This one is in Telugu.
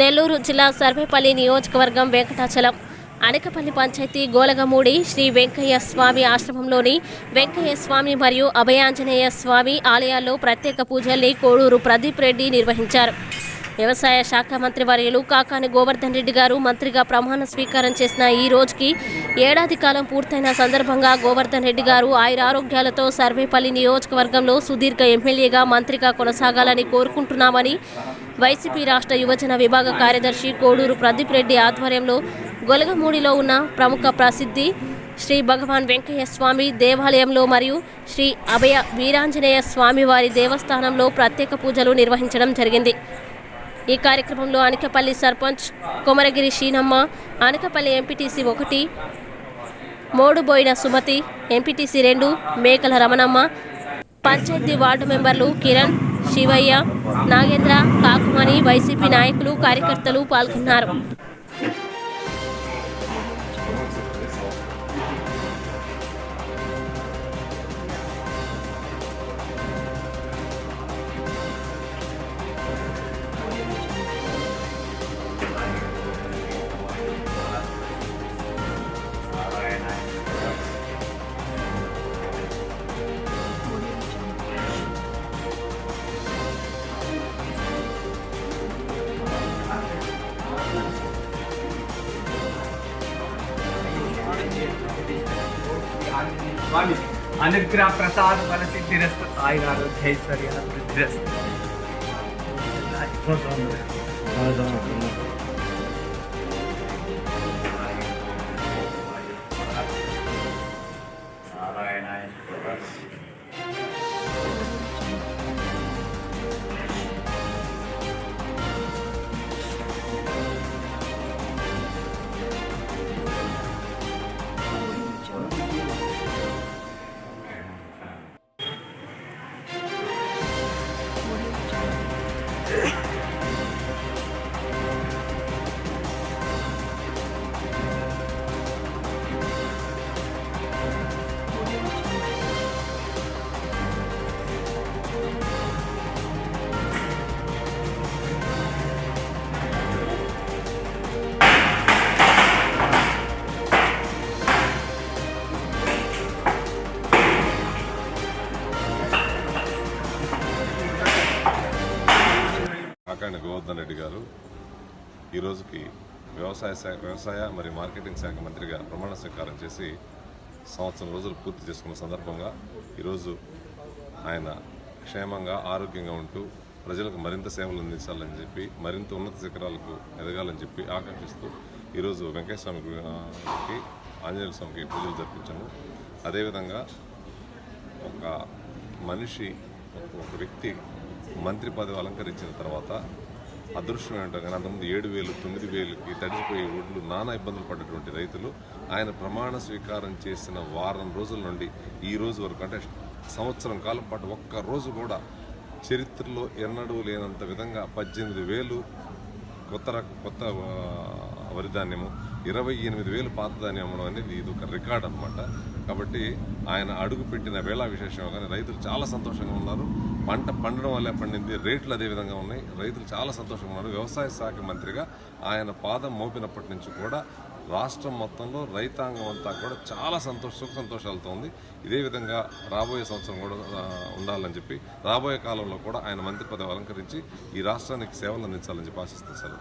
నెల్లూరు జిల్లా సర్వేపల్లి నియోజకవర్గం వెంకటాచలం. అనకపల్లి పంచాయతీ గోలగమూడి శ్రీ వెంకయ్య స్వామి ఆశ్రమంలోని వెంకయ్య స్వామి మరియు అభయాంజనేయ స్వామి ఆలయాల్లో ప్రత్యేక పూజల్ని కోడూరు ప్రదీప్ రెడ్డి నిర్వహించారు. వ్యవసాయ శాఖ మంత్రి వర్యులు కాకాని గోవర్ధన్ రెడ్డి గారు మంత్రిగా ప్రమాణ స్వీకారం చేసిన ఈ రోజుకి ఏడాది కాలం పూర్తయిన సందర్భంగా గోవర్ధన్ రెడ్డి గారు ఆయురారోగ్యాలతో సర్వేపల్లి నియోజకవర్గంలో సుదీర్ఘ ఎమ్మెల్యేగా మంత్రిగా కొనసాగాలని కోరుకుంటున్నామని వైసీపీ రాష్ట్ర యువజన విభాగ కార్యదర్శి కోడూరు ప్రదీప్ రెడ్డి ఆధ్వర్యంలో గొలగమూడిలో ఉన్న ప్రముఖ ప్రసిద్ధి శ్రీ భగవాన్ వెంకయ్య స్వామి దేవాలయంలో మరియు శ్రీ అభయ వీరాంజనేయ స్వామి వారి దేవస్థానంలో ప్రత్యేక పూజలు నిర్వహించడం జరిగింది. ఈ కార్యక్రమంలో అనకపల్లి సర్పంచ్ కొమరగిరి షీనమ్మ అనకపల్లి ఎంపీటీసీ ఒకటి మోడుబోయిన సుమతి ఎంపీటీసీ రెండు మేకల రమణమ్మ పంచాయతీ వార్డు మెంబర్లు కిరణ్ శివయ్య నాగేంద్ర కాకుమణి వైసీపీ నాయకులు కార్యకర్తలు పాల్గొన్నారు. स्वामी अनुग्रह प्रसाद मनसि तिरस्त आयनारो जय सर तिरस्त కాకాని గోవర్ధన్ రెడ్డి గారు ఈరోజుకి వ్యవసాయ శాఖ వ్యవసాయ మరియు మార్కెటింగ్ శాఖ మంత్రిగా ప్రమాణ స్వీకారం చేసి సంవత్సరం రోజులు పూర్తి చేసుకున్న సందర్భంగా ఈరోజు ఆయన క్షేమంగా ఆరోగ్యంగా ఉంటూ ప్రజలకు మరింత సేవలు అందించాలని చెప్పి మరింత ఉన్నత శిఖరాలకు ఎదగాలని చెప్పి ఆకాంక్షిస్తూ ఈరోజు వెంకయ్య ఆంజనేయ స్వామికి పూజలు జరిపించాము. అదేవిధంగా ఒక మనిషి ఒక వ్యక్తి మంత్రి పదవి అలంకరించిన తర్వాత అదృష్టం ఏంటో కానీ అంతకుముందు ఏడు వేలు తొమ్మిది వేలుకి తడిసిపోయే ఒడ్లు నానా ఇబ్బందులు పడ్డటువంటి రైతులు. ఆయన ప్రమాణ స్వీకారం చేసిన వారం రోజుల నుండి ఈ రోజు వరకు అంటే సంవత్సరం కాలం పాటు ఒక్క రోజు కూడా చరిత్రలో ఎన్నడూ లేనంత విధంగా పద్దెనిమిది వేలు కొత్త రక కొత్త వరిధాన్యము ఇరవై ఎనిమిది వేలు పాత ధాన్యం అమ్మడం అనేది ఇది ఒక రికార్డ్ అనమాట కాబట్టి ఆయన అడుగు పెట్టిన వేళ విశేషం కానీ రైతులు చాలా సంతోషంగా ఉన్నారు. పంట పండడం వల్ల పండింది రేట్లు అదే విధంగా ఉన్నాయి. రైతులు చాలా సంతోషంగా ఉన్నారు. వ్యవసాయ శాఖ మంత్రిగా ఆయన పాదం మోపినప్పటి నుంచి కూడా రాష్ట్రం మొత్తంలో రైతాంగం అంతా కూడా చాలా సంతోష సుఖ సంతోషాలతో ఉంది. ఇదే విధంగా రాబోయే సంవత్సరం కూడా ఉండాలని చెప్పి రాబోయే కాలంలో కూడా ఆయన మంత్రి పదవి అలంకరించి ఈ రాష్ట్రానికి సేవలు అందించాలని చెప్పి ఆశిస్తాను సార్